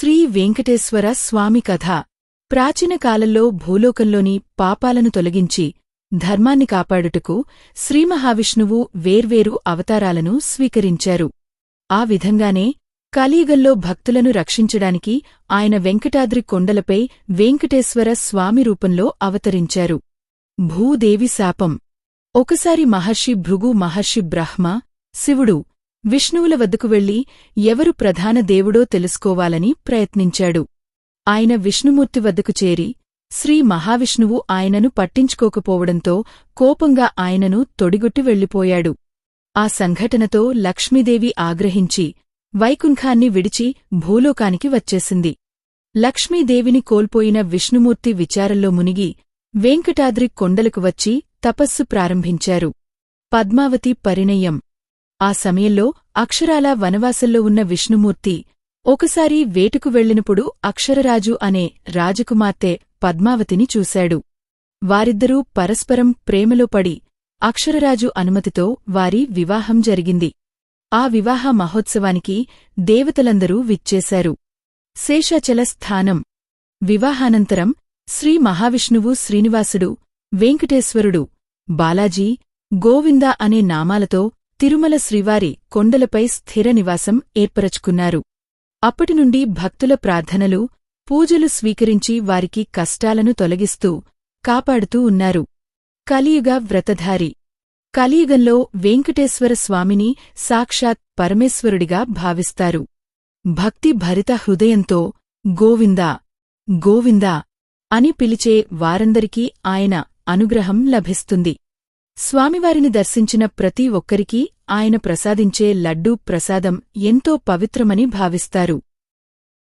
శ్రీ వెంకటేశ్వర స్వామి కథ. ప్రాచీన కాలంలో భూలోకంలోని పాపాలను తొలగించి ధర్మాన్ని కాపాడుటకు శ్రీమహావిష్ణువు వేర్వేరు అవతారాలను స్వీకరించారు. ఆ విధంగానే కలియుగంలో భక్తులను రక్షించడానికి ఆయన వెంకటాద్రి కొండలపై వెంకటేశ్వర స్వామి రూపంలో అవతరించారు. భూదేవి శాపం. ఒకసారి మహర్షి భృగు మహర్షి బ్రహ్మ శివుడు విష్ణువుల వద్దకు వెళ్ళి ఎవరు ప్రధాన దేవుడో తెలుసుకోవాలని ప్రయత్నించాడు. ఆయన విష్ణుమూర్తి వద్దకు చేరి శ్రీ మహావిష్ణువు ఆయనను పట్టించుకోకపోవడంతో కోపంగా ఆయనను తొడిగొట్టి వెళ్ళిపోయాడు. ఆ సంఘటనతో లక్ష్మీదేవి ఆగ్రహించి వైకుంఠాన్ని విడిచి భూలోకానికి వచ్చేసింది. లక్ష్మీదేవిని కోల్పోయిన విష్ణుమూర్తి విచారంలో మునిగి వెంకటాద్రి కొండలకు వచ్చి తపస్సు ప్రారంభించారు. పద్మావతి పరిణయం ఆ సమయంలో అక్షరాల వనవాసంలో ఉన్న విష్ణుమూర్తి ఒకసారి వేటుకు వెళ్ళినప్పుడు అక్షరరాజు అనే రాజకుమార్తె పద్మావతిని చూశాడు. వారిద్దరూ పరస్పరం ప్రేమలో పడి అక్షరరాజు అనుమతితో వారి వివాహం జరిగింది. ఆ వివాహ మహోత్సవానికి దేవతలందరూ విచ్చేశారు. శేషాచల స్థానం. వివాహానంతరం శ్రీ మహావిష్ణువు శ్రీనివాసుడు వెంకటేశ్వరుడు బాలాజీ గోవింద అనే నామాలతో తిరుమల శ్రీవారి కొండలపై స్థిర నివాసం ఏర్పరచుకున్నారు. అప్పటినుండి భక్తుల ప్రార్థనలు పూజలు స్వీకరించి వారికి కష్టాలను తొలగిస్తూ కాపాడుతూ ఉన్నారు. కలియుగ వ్రతధారి. కలియుగంలో వెంకటేశ్వర స్వామిని సాక్షాత్ పరమేశ్వరుడిగా భావిస్తారు. భక్తి భరిత హృదయంతో గోవిందా! గోవిందా! అని పిలిచే వారందరికీ ఆయన అనుగ్రహం లభిస్తుంది. స్వామివారిని దర్శించిన ప్రతి ఒక్కరికీ ఆయన ప్రసాదించే లడ్డూ ప్రసాదం ఎంతో పవిత్రమని భావిస్తారు.